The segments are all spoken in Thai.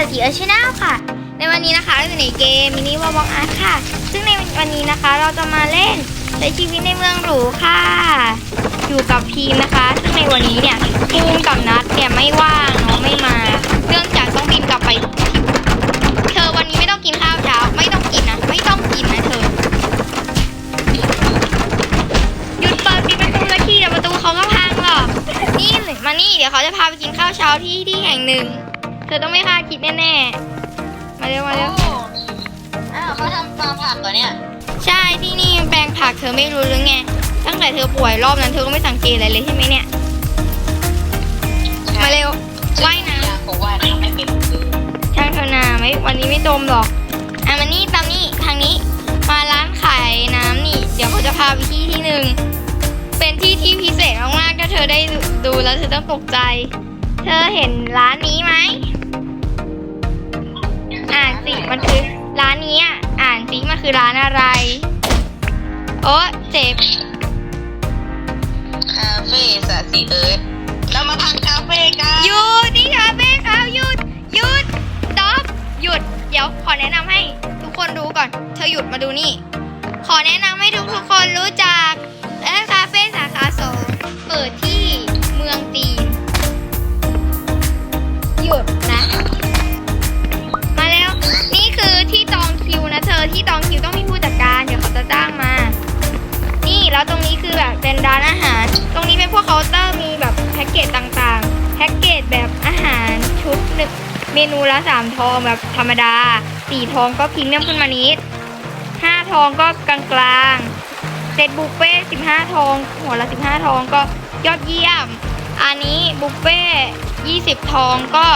เศรษฐีเอชแนลค่ะ ในวันนี้นะคะเราอยู่ในเกมมินิวอลบ็อกอาร์ตค่ะ ซึ่งในวันนี้นะคะเราจะมาเล่นใช้ชีวิตในเมืองหรูค่ะ อยู่กับพีมนะคะ ซึ่งในวันนี้เนี่ยภูมิกับนัดเนี่ยไม่ว่างเนาะไม่มา เนื่องจากต้องบินกลับไป เธอวันนี้ไม่ต้องกินข้าวเช้า ไม่ต้องกินนะ ไม่ต้องกินนะเธอ หยุดเปิดปิดประตูสักทีเดี๋ยวประตูเขาก็พังหรอก นี่มานี่เดี๋ยวเขาจะพาไปกินข้าวเช้าที่ที่แห่งหนึ่ง ธอต้องไม่คาดคิดแน่ๆ มาเร็วมาเร็ว อ้าวเขาทำฟาร์มผักเหรอเนี่ย ใช่ที่นี่มันแปลงผักเธอไม่รู้หรือไง ตั้งแต่เธอป่วยรอบนั้นเธอก็ไม่สังเกตอะไรเลยใช่ไหมเนี่ย มาเร็ว ว่ายน้อยากผมว่าน้ำไม่เป็นเลยำช่างเธอนาไม่วันนี้ไม่จมหรอก อะมานี่ตามนี่ทางนี้ มาร้านขายน้ำนี่ เดี๋ยวเขาจะพาไปที่ที่หนึ่ง เป็นที่ที่พิเศษมากๆ ถ้าเธอได้ดูแล้วเธอต้องตกใจ เธอเห็นร้านนี้ไหมอ่าน สิมันคือร้านนี้อะอ่านสิมันคือร้านอะไร โอ้เจ็บคาเฟ่สาสีเอิร์ธเรามาทานคาเฟ่กันหยุดนี่คาเฟ่ครับหยุดหยุดต็อปหยุด เดี๋ยวขอแนะนำให้ทุกคนรู้ก่อน เธอหยุดมาดูนี่ ขอแนะนำให้ทุกทุกๆคนรู้จักเออคาเฟ่สาขาสองเปิดที่เมืองจีนหยุดนะ จต่างๆ แพ็กเกจแบบอาหารชุดหนึ่งเมนูละสามทองแบบธรรมดาสี่ทองก็พรีเมียมขึ้นมานิดห้าทองก็กลางๆเซตบุฟเฟ่สิบห้าทอง หัวละสิบห้าทองก็ยอดเยี่ยม อันนี้บุฟเฟ่ยี่สิบทองก็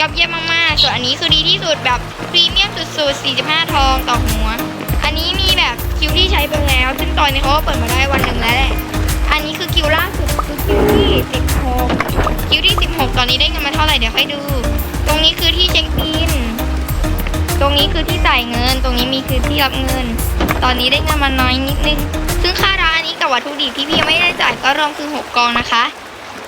ยอดเยี่ยมมากๆ ส่วนอันนี้คือดีที่สุดแบบพรีเมียมสุดๆ45 ทองต่อหัว อันนี้มีแบบคิวที่ใช้ไปแล้ว ซึ่งตอนนี้เขาก็เปิดมาได้วันหนึ่งแล้วแหละ คือคิวล่าสุดคือคิวที่16คิวที่16ตอนนี้ได้เงินมาเท่าไหร่เดี๋ยวค่อยดู ตรงนี้คือที่เช็คอิน ตรงนี้คือที่จ่ายเงิน ตรงนี้มีคือที่รับเงิน ตอนนี้ได้เงินมาน้อยนิดนึง ซึ่งค่าร้านอันนี้กับวัตถุดิบที่พี่ยังไม่ได้จ่ายก็รวมคือ6กองนะคะ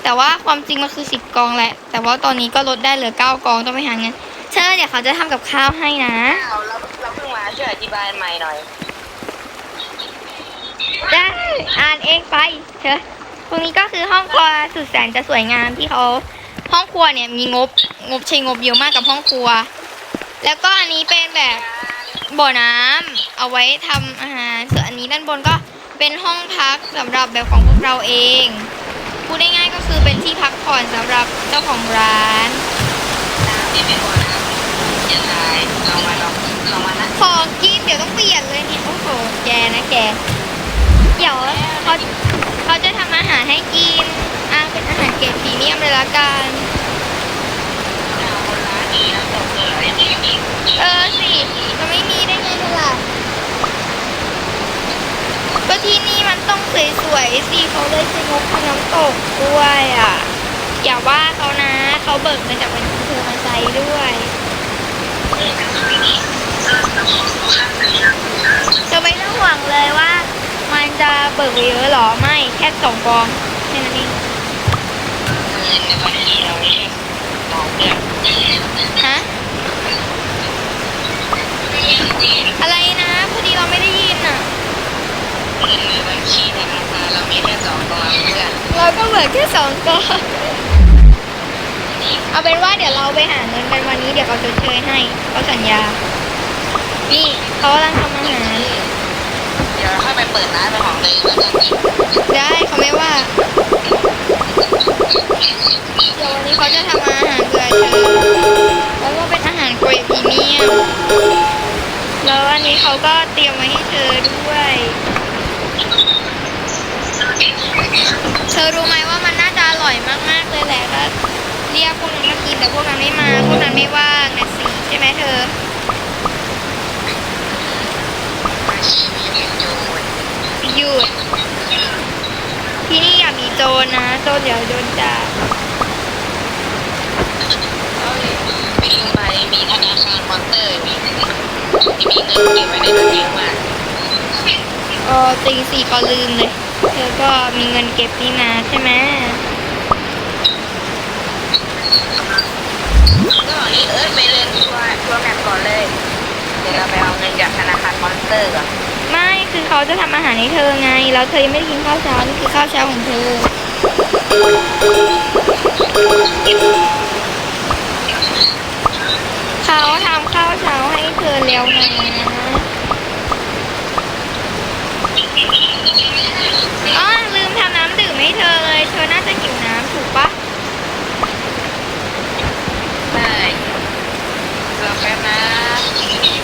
แต่ว่าความจริงมันคือ10กองแหละ แต่ว่าตอนนี้ก็ลดได้เหลือ9กองต้องไปหาเงินเชิญเดี๋ยวเขาจะทำกับข้าวให้นะเราเราเพิ่งมาช่วยอธิบายใหม่หน่อย ได้อ่านเองไปเถอะตรงนี้ก็คือห้องครัวสุดแสนจะสวยงามที่เขาห้องครัวเนี่ยมีงบงบใช้งบเยอะมากกับห้องครัว แล้วก็อันนี้เป็นแบบบ่อน้ำเอาไว้ทำอาหารส่วนอันนี้ด้านบนก็เป็นห้องพักสำหรับแบบของพวกเราเองพูดง่ายๆก็คือเป็นที่พักผ่อนสำหรับเจ้าของร้านน้ำนี่เป็นบ่อน้ำอย่าทายลองมาลองลองมานะของกินเดี๋ยวต้องเปลี่ยนเลยเนี่ยโอ้โหแกนะแก เดี๋ยวเขาเขาจะทำอาหารให้กินอ่าเป็นอาหารเกรดพรีเมียมเลยละกัน เออสิมันไม่มีได้ไงล่ะก็ที่นี่มันต้องสวยๆสิเขาเลยใช้งบทำน้ำตกด้วยอะ อย่าว่าเขานะ เขาเบิกมาจากบัญชีเธอมาใช้ด้วยจะไม่ต้องห่วงเลยว่า มันจะเบิกไปเยอะหรอไม่แค่สองกองแค่นั้นเองเงินในบัญชีเราไม่ใช่มองเพื่อนฮะอะไรนะพอดีเราไม่ได้ยินอะเงินในบัญชีธนาคารเรามีแค่สองกองเพื่อนเราก็เบิกแค่สองก้อนเอาเป็นว่าเดี๋ยวเราไปหาเงินกันวันนี้เดี๋ยวเขาชดเชยให้เขาสัญญา นี่เขากำลังทำอาหาร เดี๋ยวเราค่อย ไปเปิดร้านเป็นของตัวเองแล้วกันได้เขาไม่ว่า เดี๋ยววันนี้เขาจะทำอาหารเผื่อเธอแล้วก็เป็นอาหารเกรดพรีเมียมแล้วอันนี้เขาก็เตรียมไว้ให้เธอด้วย เธอรู้ไหมว่ามันน่าจะอร่อยมากๆเลยแหละถ้าเรียกพวกนั้นมากินแต่พวกนั้นไม่มา พวกนั้นไม่ว่างนะสิใช่ไหมเธออาชีพนี้โจร หยุด ที่นี่อย่ามีโจ รนะโจรเดี๋ยวโดนจับเอ้ยไม่ลืมไปมีธนาคารมอนเตอร์มีมีเงินเก็บไว้ในนั้นเยอะมากเออจริงสิก็ลืมเลยเธอก็มีเงินเก็บนี่นาใช่ไหมก็นี่เอิร์ธไปก่อนเลย เดี๋ยวเราไปเอาเงินจากธนาคารมอนสเตอร์ก่อนไม่คือเขาจะทำอาหารให้เธอไง แล้วเธอยังไม่ได้กินข้าวเช้านี่คือข้าวเช้าของเธอ เขาทำข้าวเช้าให้เธอแล้วนะอ๋อลืมทำน้ำดื่มให้เธอเลย เธอน่าจะหิวน้ำถูกปะได้รอแป๊บนะ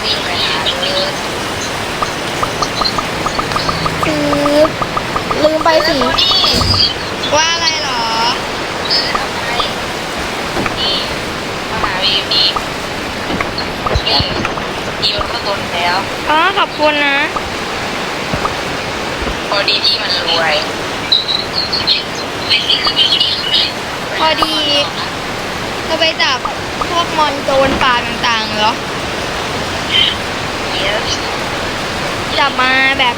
วิ่งไปหาเลยคือลืมไปสิ นี่ ว่าอะไรเหรอ เออเอาไปนี่มาหาวีมีนี่โยนเข้า ต้นแล้ว อ๋อขอบคุณนะ พอดีที่มันรวย พอดีเราไปจับพวกมอนโจรป่าต่างๆเหรอเยอะจับมาแบบ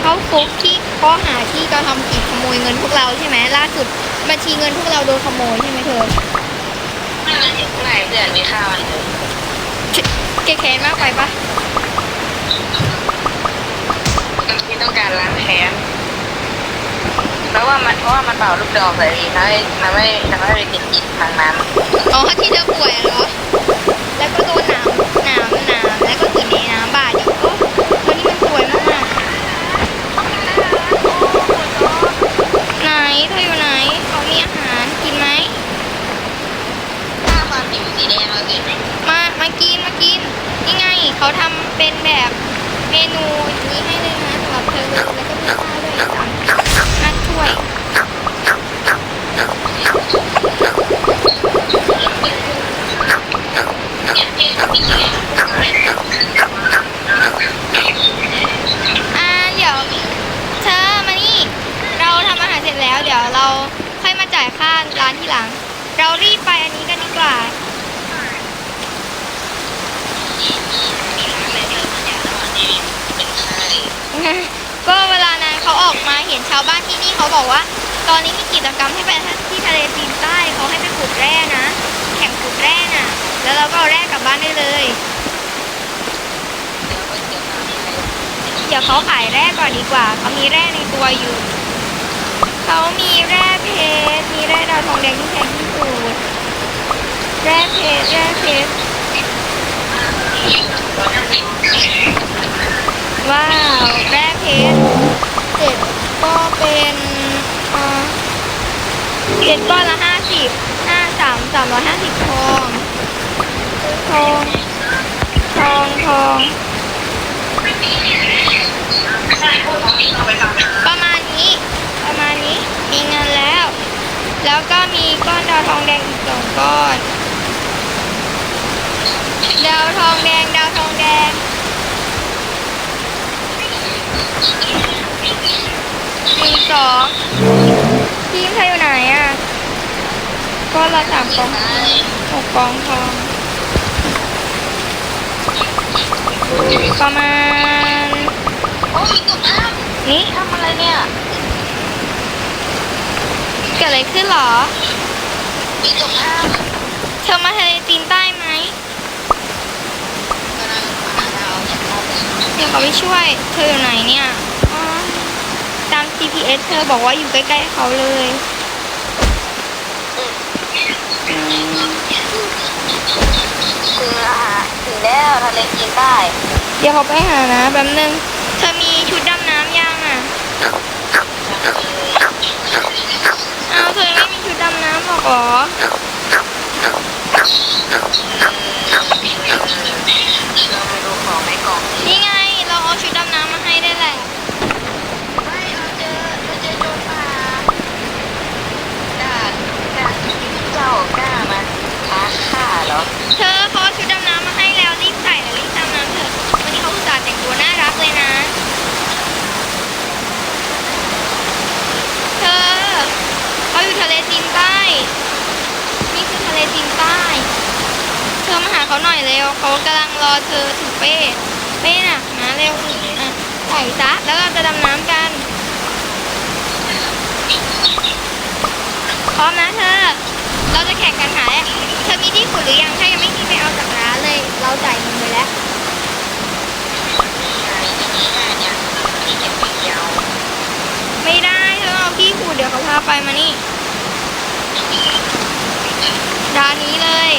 เข้าคุกที่ข้อหาที่กระทำผิดขโมยเงินพวกเราใช่ไหมล่าสุดบัญชีเงินพวกเราโดนขโมยใช่ไหมเธอไม่เพื่อนมีข้าวมันเลย แกแค้นมากไปปะมัน ที่ต้องการล้างแค้นเพราะว่ามันเพราะว่ามันเป่าลูกดอกใส่ดีนะทำให้ทำให้ไปติดจิตทางนั้นอ๋อที่เธอป่วยเหรอ แล้วก็โดนน้ำน้ำน้ำแล้วก็ติดในน้ำบาดอีกโอ้วันนี้มันป่วยมากๆไหนเธออยู่ไหนเขามีอาหารกินไหมถ้าความผิวสีแดงเราสิมามากินมากินนี่ไงเขาทำเป็นแบบ เมนูนี้ให้เลยนะสำหรับเธอเลยแล้วก็มีข้าวด้วยอีกสามนัดถ้วย อ่า เดี๋ยว เธอมานี่ เราทำอาหารเสร็จแล้ว เดี๋ยวเราค่อยมาจ่ายค่าร้านที่หลัง เรารีบไปอันนี้กันดีกว่า เป็นไข้ ก็เวลานั้นเขาออกมาเห็นชาวบ้านที่นี่เขาบอกว่า ตอนนี้มีกิจกรรมให้ไปที่ทะเลจีนใต้เขาให้ไปขุดแร่นะ แข่งขุดแร่น่ะ แล้วเราก็เอาแร่กลับบ้านได้เลย เดี๋ยวไปเดี๋ยวทำให้ เดี๋ยวเขาขายแร่ก่อนดีกว่า เขามีแร่ในตัวอยู่ เขามีแร่เพชร มี แดงแดงที่แพงที่สุดแร่เพชรแร่เพชรว้าวแร่เพชรเจ็ดก็เป็นเอ่อเจ็ดก้อนละห้าสิบห้าสามสามร้อยห้าสิบทองทองทองทองประมาณนี้ ประมาณนี้มีเงินแล้ว แล้วก็มีก้อนดาวทองแดงอีกสองก้อน ดาวทองแดง ดาวทองแดง หนึ่งสองทีมเธออยู่ไหนอะก็ละสามกองหกกองทอง ประมาณ โอ้ยตกน้นี้ำทำอะไรเนี่ย เกิดอะไรขึ้นเหรอมีตกน้เธอมาทะเลจีนใต้ไหมำกำลังหาดาวเนี่ยครับเดี๋ยวเขาไปช่วย เธออยู่ไหนเนี่ยอ๋อตาม GPS เธอบอกว่าอยู่ใกล้ๆเขาเลยคืออาหารถึงแล้วทะเลจีนใต้เดี๋ยวเขาไปหานะแป๊บนึง เธอมีชุดดำน้ำยังอะเอา เคยไม่มีชุดดำน้ำหรอกเหรอ เรามาดูของในกล่อง นี่ไง เราเอาชุดดำน้ำมาให้ได้แหละ ไม่เราเจอเราเจอโจรป่าด่านด่านเจ้ากล้ามาท้าฆ่าเหรอ เธอเขาเอาชุดดำน้ำมาให้แล้วรีบใส่แล้วรีบดำน้ำเถอะวันนี้เขาอุตส่าห์แต่งตัวน่ารักเลยนะ เธอเขาอยู่ทะเลจีนใต้ นี่คือทะเลจีนใต้ เธอมาหาเขาหน่อยเร็วเขากำลังรอเธอถือเป้ เป้น่ะมาเร็วอะใส่ซะแล้วเราจะดำน้ำกัน พร้อมนะเธอ เราจะแข่งกันหาแหละเธอมีที่ขุดหรือยัง ถ้ายังไม่มีไปเอาจากร้านเลย เราจ่ายเงินไปแล้ว ที่ขุดเดี๋ยวเขาพา ไปมานี่ด้านนี้เลย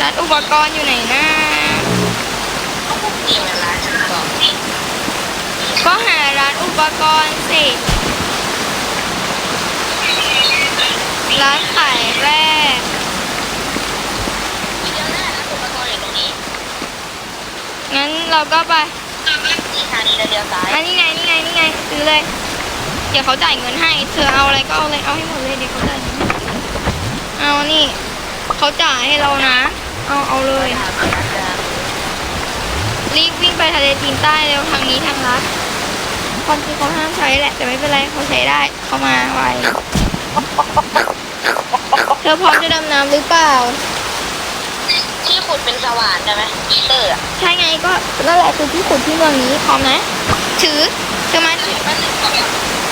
ร้านอุปกรณ์อยู่ไหนนะนี่มันร้านฉันบอกก็หาร้านอุปกรณ์สิ ร้านขายแร่เจ้าหน้าร้านอุปกรณ์อยู่ตรงนี้งั้นเราก็ไปนี่ทางนี้แล้วเลี้ยวซ้ายอันนี้ไงนี่ไงนี่ไงซื้อเลย เดี๋ยวเขาจ่ายเงินให้ เธอเอาอะไรก็เอาเลยเอาให้หมดเลยเดี๋ยวเขาจ่ายเงินให้เอานี่เขาจ่ายให้เรานะ เอาเอาเลยทางนี้จะรีบวิ่งไปทะเลจีนใต้เร็วทางนี้ทางลัดความจริงเขาห้ามใช้แหละ แต่ไม่เป็นไรเขาใช้ได้เขามาไวเธอพร้อมจะดำน้ำหรือเปล่า ที่ขุดเป็นสว่านใช่ไหมเตอร์อะใช่ไงก็นั่นแหละคือที่ขุดที่เมืองนี้พร้อมนะถือเธอมาแป๊บนึงข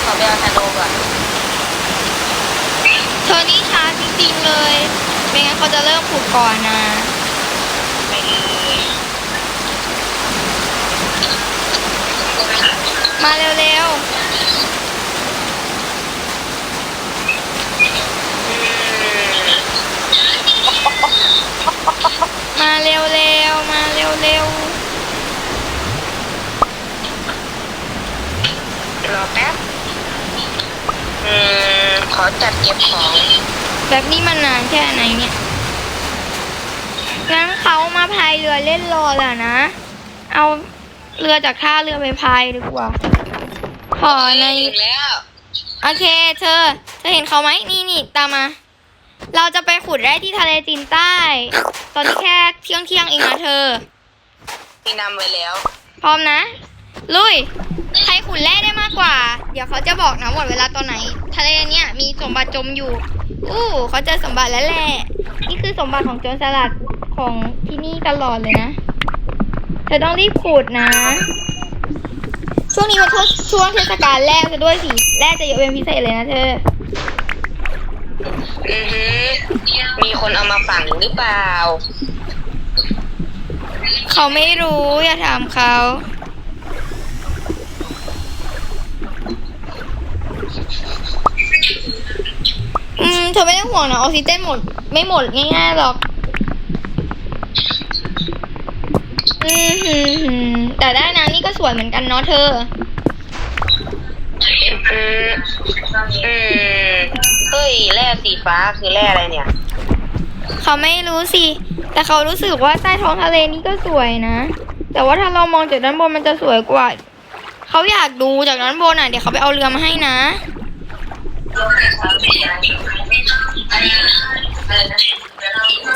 อไปขอไปเอาธนูก่อนเธอนี่ช้าจริงๆเลย ไม่งั้นเขาจะเริ่มขุดก่อนนะ ไปเลยมาเร็วๆ มาเร็ว รอแป๊บอืมข อจัดเก็บของๆแบบนี้มันนานแค่ไหนเนี่ย งั้นเขามาพายเรือเล่นรอแหละนะ เอาเรือจากท่าเรือไปพายดีกว่า ขอในถึงแล้วโอเค เธอ เธอเห็นเขาไหมนี่นี่ตามมา เราจะไปขุดแร่ที่ทะเลจีนใต้ ตอนนี้แค่เที่ยงเที่ยงๆเองนะเธอมีนำไว้แล้ว พร้อมนะ ลุย ใครขุดแร่ได้มากกว่า เดี๋ยวเขาจะบอกนะหมดเวลาตอนไหน ทะเลเนี่ยมีสมบัติจมอยู่ อู้เขาเจอสมบัติแล้วแหละ นี่คือสมบัติของโจรสลัดของที่นี่ตลอดเลยนะ เธอต้องรีบขุดนะ ช่วงนี้มันช่วงเทศกาลแรกจะด้วยสิแรกจะเยอะเป็นพิเศษเลยนะเธอ อือฮึมีคนเอามาฝังหรือเปล่า เขาไม่รู้อย่าถามเขา อืมเธอไม่ต้องห่วงนะออกซิเจนหมด ไม่หมดง่ายๆหรอก อืมหืมหืมแต่ได้นะนี่ก็สวยเหมือนกันเนาะเธอ อืมอืมเฮ้ยแร่สีฟ้าคือแร่อะไรเนี่ย เขาไม่รู้สิ แต่เขารู้สึกว่าใต้ท้องทะเลนี่ก็สวยนะ แต่ว่าถ้าเรามองจากด้านบนมันจะสวยกว่า เขาอยากดูจากด้านบนอะ เดี๋ยวเขาไปเอาเรือมาให้นะ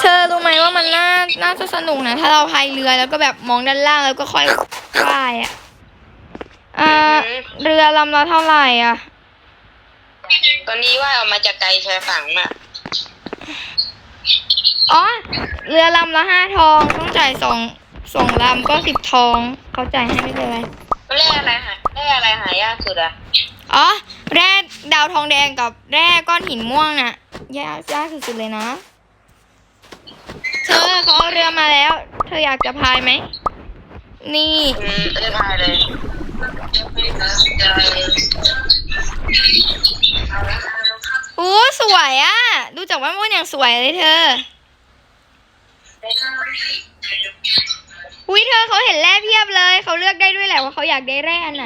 เธอรู้ไหมว่ามันน่า น่าจะสนุกนะ ถ้าเราพายเรือแล้วก็แบบมองด้านล่างแล้วก็ค่อยว่ายอะอ่าเรือลำละเท่าไหร่อะ ตอนนี้ว่าออกมาจากไกลชายฝั่งน่ะ อ๋อ เรือลำละห้าทอง ต้องจ่ายสองสองลำก็สิบทอง เขาจ่ายให้ไม่เป็นไรแร่อะไรหาแร่อะไรหายากสุดอะ อ๋อ แร่ดาวทองแดงกับแร่ก้อนหินม่วงน่ะยากยากสุดๆเลยนะ เธอเขาเอาเรือมาแล้ว เธออยากจะพายไหม นี่ อืมเออพายเลยอู้สวยอะดูจากว่ามันอย่างสวยเลยเธอ อุ้ยเธอเขาเห็นแร่เพียบเลย เขาเลือกได้ด้วยแหละว่าเขาอยากได้แร่อันไหน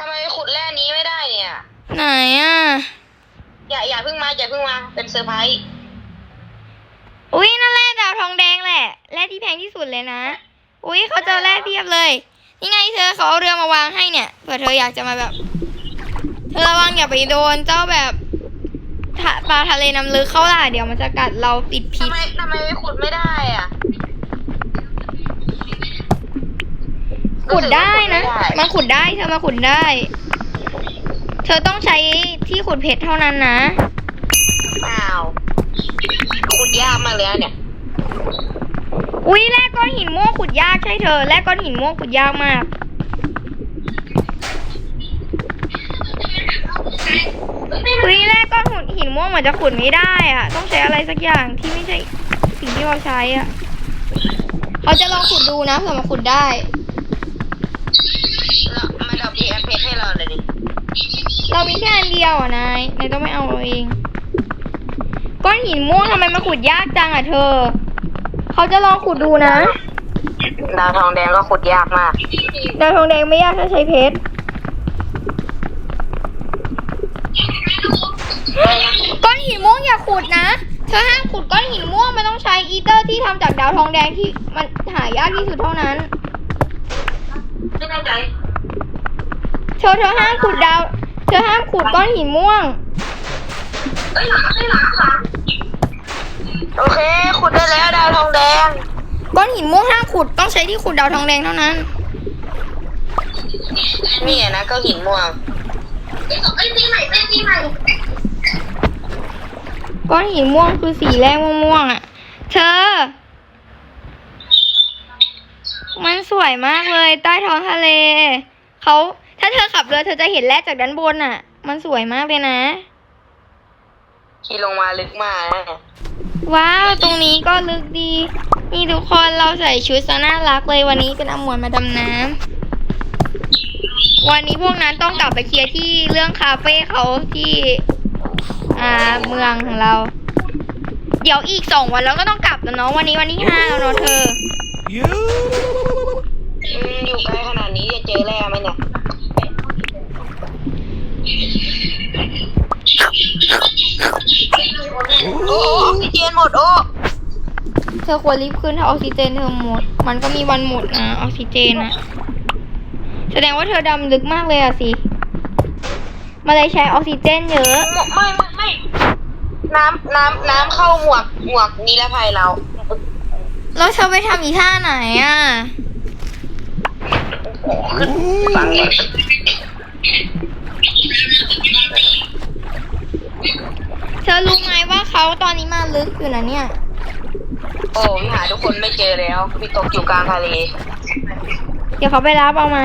ทำไมขุดแร่นี้ไม่ได้เนี่ย ไหนอะอย่าอย่าเพิ่งมาอย่าเพิ่งมา เป็นเซอร์ไพรส์ อุ้ยนั่นแร่ดาวทองแดงแหละ แร่ที่แพงที่สุดเลยนะ อุ้ยเขาเจอแร่เพียบเลย นี่ไงเธอเขาเอาเรือมาวางให้เนี่ย เผื่อเธออยากจะมาแบบ เธอระวังอย่าไปโดนเจ้าแบบทะปลาทะเลน้ำลึกเข้าล่ะ เดี๋ยวมันจะกัดเราติดพิทำษไมทำไมขุดไม่ได้อะ ขุดได้นะรู้สึกว่าขุดไม่ได้มันขุดได้เธอมาขุดได้ เธอต้องใช้ที่ขุดเพชรเท่านั้นนะอ้าวขุดยากมากเลยนะเนี่ย อุ้ยแร่ก้อนหินม่วงขุดยากใช่เธอแร่ก้อนหินม่วงขุดยากมาก อุ้ยแร่ก้อนหินม่วงเหมือนจะขุดไม่ได้อะต้องใช้อะไรสักอย่างที่ไม่ใช่สิ่งที่เราใช้อะเขาจะลองขุดดูนะเผื่อมาขุดได้ เรามีแค่อันเดียวอะนายนายต้องไม่เอาเอาเอง ก้อนหินม่วงทำไมมาขุดยากจังอะเธอ เขาจะลองขุดดูนะดาวทองแดงก็ขุดยากมาก ดาวทองแดงไม่ยากถ้าใช้เพชร ก้อนหินม่วงอย่าขุดนะ เธอห้ามขุดก้อนหินม่วงมันต้องใช้อีเตอร์ที่ทำจากดาวทองแดงที่มันหายากที่สุดเท่านั้น ไม่แน่ใจ เธอเธอห้ามขุดดาว เธอห้ามขุดก้อนหินม่วงเอ้ยหลังเอ้ยหลังหลังโอเคขุดได้แล้วดาวทองแดง ก้อนหินม่วงห้ามขุดต้องใช้ที่ขุดดาวทองแดงเท่านั้น นี่อะนะก็หินม่วงไอ้ตีใหม่ไอ้ตีใหม่ก้อนหินม่วงคือสีแรกม่วงๆอะ เธอ มันสวยมากเลยใต้ท้องทะเล เขาถ้า เธอขับเรือเธอจะเห็นแร่จากด้านบนอะ มันสวยมากเลยนะ ที่ลงมาลึกมากนะว้าว ตรงนี้ก็ลึกดี นี่ทุกคนเราใส่ชุดซะน่ารักเลยวันนี้เป็นอมวนมาดำน้ำวันนี้พวกนั้นต้องกลับไปเคลียร์ที่เรื่องคาเฟ่เขาที่ อ่าเมืองของเรา เดี๋ยวอีกสองวันเราก็ต้องกลับแล้วเนาะวันนี้วันที่ห้าแล้วเนาะเธอ You อืมอยู่ไกลขนาดนี้จะเจอแร่ไหมเนี่ย โอ้ออกซิเจนหมดโอ้เธอควรรีบขึ้นถ้าออกซิเจนเธอหมด มันก็มีวันหมดนะออกซิเจนอะแสดงว่าเธอดำลึกมากเลยอะสิมาเลยใช้ออกซิเจนเยอะ ไม่ไม่ไม่น้ำน้ำน้ำเข้าหมวกหมวกนิรภัยเราแล้วเธอไปทำอีท่าไหนอะฟังเลย เธอรู้ไหมว่าเขาตอนนี้มาลึกอยู่นะเนี่ย โอ้พี่หาทุกคนไม่เจอแล้วพี่ตกอยู่กลางทะเล เดี๋ยวเขาไปรับเอาไหม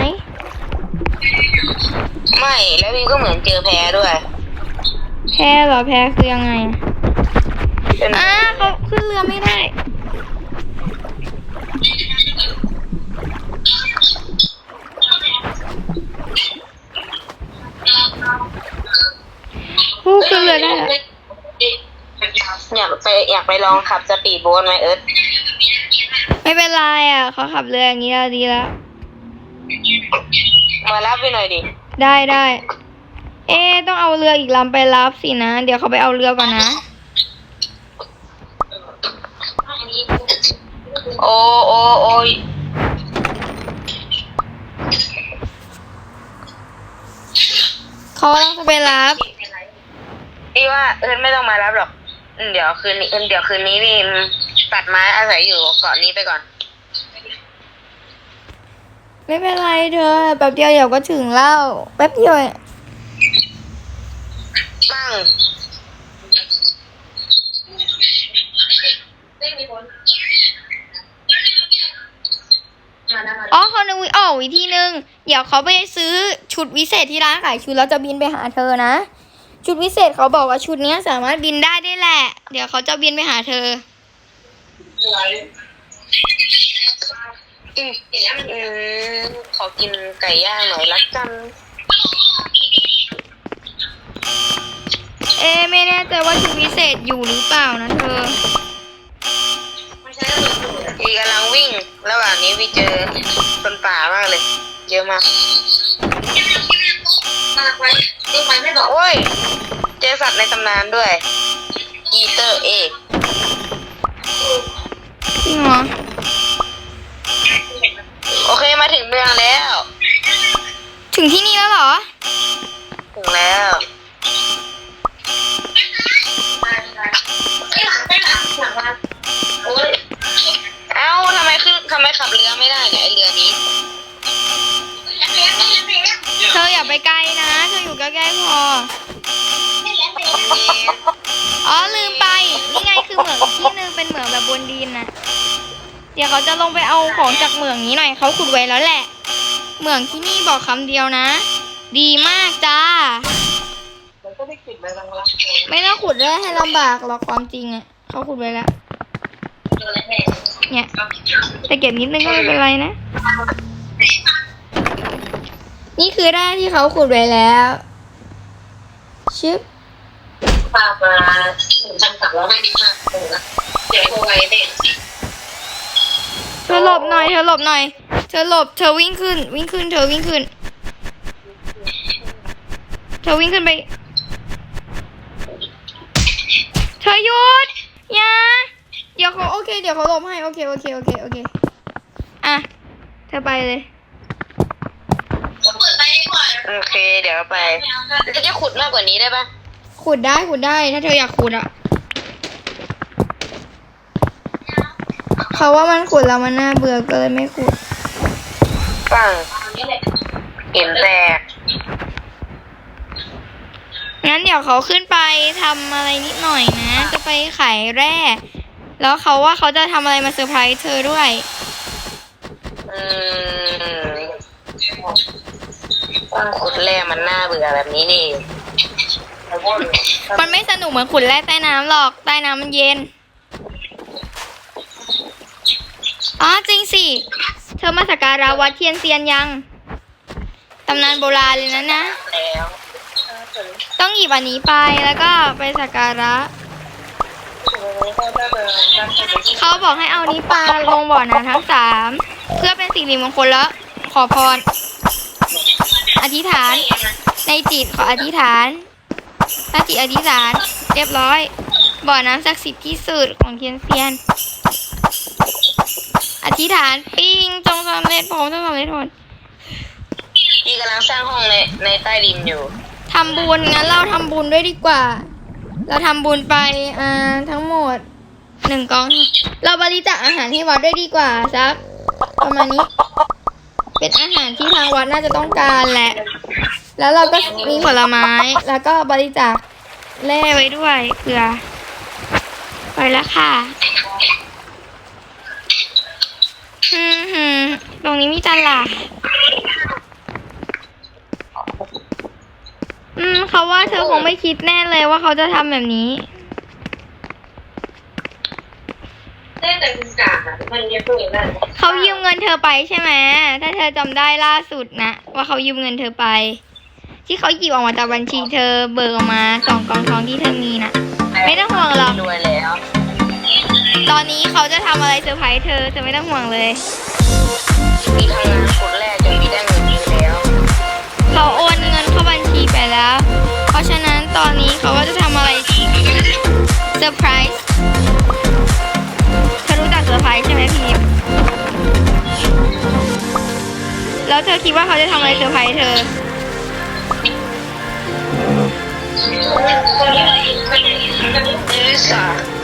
ไม่แล้วพี่ก็เหมือนเจอแพ้ด้วย แพ้เหรอแพ้คือยังไงอะเป็นอ่าเขาขึ้นเรือไม่ได้ ผู้ขึ้นเรือได้แล้วอ ยากไปอยากไปลองขับสปีดโบ๊ทไหมเอิร์ธไม่เป็นไรอะเขาขับเรืออย่างนี้แล้วดีแล้วมารับไปหน่อยดิได้ได้ เอ๊ะต้องเอาเรืออีกลำไปรับสินะ เดี๋ยวเขาไปเอาเรือก่อนนะ โอ้โอ้โอ้ยเขากำลังจะไปรับพี่ว่าเอิร์ธไม่ต้องมารับหรอกอืม เดี๋ยวคืนนี้เดี๋ยวคืนนี้พี่ตัดไม้อาศัยอยู่เกาะนี้ไปก่อน ไม่เป็นไรเธอแป๊บเดียวเดี๋ยวก็ถึงแล้วแป๊บเดียวเองตั้งอ๋อเขานึกวิอ๋อวิธีหนึ่งเดี๋ยวเขาไปซื้อชุดวิเศษที่ร้านขายชุดแล้วจะบินไปหาเธอนะ ชุดวิเศษเขาบอกว่าชุดเนี้ยสามารถบินได้ได้วยแหละ เดี๋ยวเขาจะบินไปหาเธออืมอืมขอกินไก่ย่างหน่อยละกัน เอ๊ะไม่แน่ใจว่าชุดวิเศษอยู่หรือเปล่านะเธอพี่กำลังวิ่ง ระหว่างนี้พี่เจอคนป่ามากเลย เยอะมากโอ้ย เจอสัตว์ในตำนานด้วย อีเตอร์เอก ของจากเหมืองนี้หน่อยเขาขุดไว้แล้วแหละ เหมืองที่นี่บอกคำเดียวนะ ดีมากจ้า ไม่ต้องขุดได้วให้ลำบากหรอกความจริงอะเขาขุดไว้แล้วเนี่ยแต่เก็บนิดนึงก็ไม่เป็นไรนะ นี่คือแร่ที่เขาขุดไว้แล้วชิปปามาหนึ่งพันสามร้อยห้าสิบห้าเดี๋ยวโทรไว้เนี่ย เธอหลบหน่อย เธอหลบหน่อย เธอหลบ เธอวิ่งขึ้น วิ่งขึ้น เธอวิ่งขึ้น เธอวิ่งขึ้นไป เธอหยุดอย่าเดี๋ยวเขาโอเค เดี๋ยวเขาหลบให้ โอเค โอเค โอเค โอเค อะ เธอไปเลยโอเค เดี๋ยวไปจะจะขุดมากกว่านี้ได้ปะขุดได้ ขุดได้ ถ้าเธออยากขุดอะ เขาว่ามันขุดแล้วมันน่าเบื่อก็เลยไม่ขุดฟังเห็นแตกงั้นเดี๋ยวเขาขึ้นไปทำอะไรนิดหน่อยนะ จะไปขายแร่ แล้วเขาว่าเขาจะทำอะไรมาเซอร์ไพรส์เธอด้วย อืมฟังขุดแร่มันน่าเบื่อแบบนี้นี่มันไม่สนุกเหมือนขุดแร่ใต้น้ำหรอก ใต้น้ำมันเย็น อ๋อจริงสิ เธอมาสักการะวัดเทียนเซียนยังตำนานโบราณเลยนะนะ แล้วต้องหยิบอันนี้ไปแล้วก็ไปสักการะเขาบอกให้เอานี้ปลาลงบ่อน้ำทั้งสามเพื่อเป็นสิริมงคลแล้วขอพร อธิษฐาน ในจิตขออธิษฐานถ้าจิตอธิษฐาน เรียบร้อย บ่อน้ำศักดิ์สิทธิ์ที่สุดของเทียนเซียน อธิษฐานปิ้งจงสำเร็จผมจงสำเร็จผลพี่กำลังสร้างห้องในในใต้ดินอยู่ทำบุญงั้นเราทำบุญด้วยดีกว่า เราทำบุญไปอ่าทั้งหมดหนึ่งกอง เราบริจาคอาหารให้วัดด้วยดีกว่าสักประมาณนี้ เป็นอาหารที่ทางวัดน่าจะต้องการแหละ แล้วเราก็มีผลไม้แล้วก็บริจาคแร่ไว้ด้วยเผื่อไปแล้วค่ะอืมหืม ตรงนี้มีตลาดอืมเขาว่าเธอคงไม่คิดแน่เลยว่าเขาจะทำแบบนี้ได้แต่กุกามันเยอะเกินเลยเขายืมเงินเธอไปใช่ไหมถ้าเธอจำได้ล่าสุดนะว่าเขายืมเงินเธอไป ที่เขาหยิบออกมาจากบัญชีเธอเบิกออกมาสองกองทองที่เธอมีน่ะไม่ต้องห่วงหรอกรวยแล้ว ตอนนี้เขาจะทำอะไรเซอร์ไพรส์เธอเธอไม่ต้องห่วงเลย มีทำงานขุดแร่จนมีได้เงินเยอะแล้ว เขาโอนเงินเข้าบัญชีไปแล้ว เพราะฉะนั้นตอนนี้เขาก็จะทำอะไรเซอร์ไพรส์เธอรู้จักเซอร์ไพรส์ใช่ไหมพีมแล้วเธอคิดว่าเขาจะทำอะไรเซอร์ไพรส์เธอลิซ่า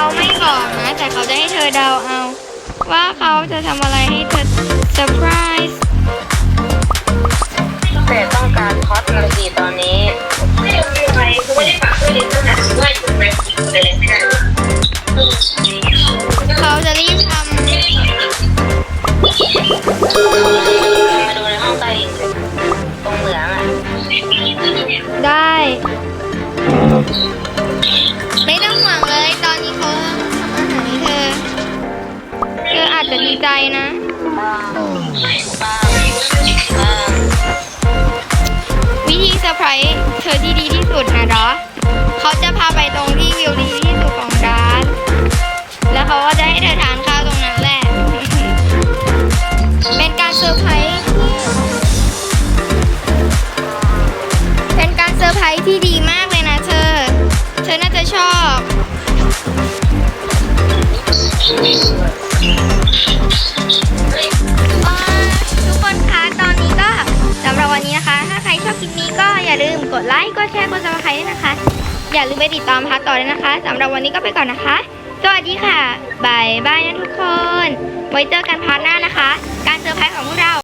เขาไม่บอกนะ แต่เขาจะให้เธอเดาเอา ว่าเขาจะทำอะไรให้เธอเซอร์ไพรส์แต่ต้องการท็อตมาสิตอนนี้ไม่ได้ไปไม่ได้ฝากด้วยตั้งแต่ด้วยถึงไปเลยไม่ได้เขาจะรีบทม จะดีใจนะ วิธีเซอร์ไพรส์เธอที่ดีที่สุดนะเนาะเขาจะพาไปตรงที่วิวดีที่สุดของร้าน แล้วเขาก็จะให้เธอทานข้าวตรงนั้นแหละ เป็นการเซอร์ไพรส์ที่เป็นการเซอร์ไพรส์ที่ดีมากเลยนะเธอ เธอน่าจะชอบ อบคลิปนี้ก็อย่าลืมกดไลค์ กดแชร์ กดซับสไครต์ด้วยนะคะ อย่าลืมไปติดตามพักต่อด้วยนะคะสำหรับวันนี้ก็ไปก่อนนะคะ สวัสดีค่ะบายบายนะทุกคน ไว้เจอกันพาร์ทหน้านะคะ การเซอร์ไพรส์ของพวกเรา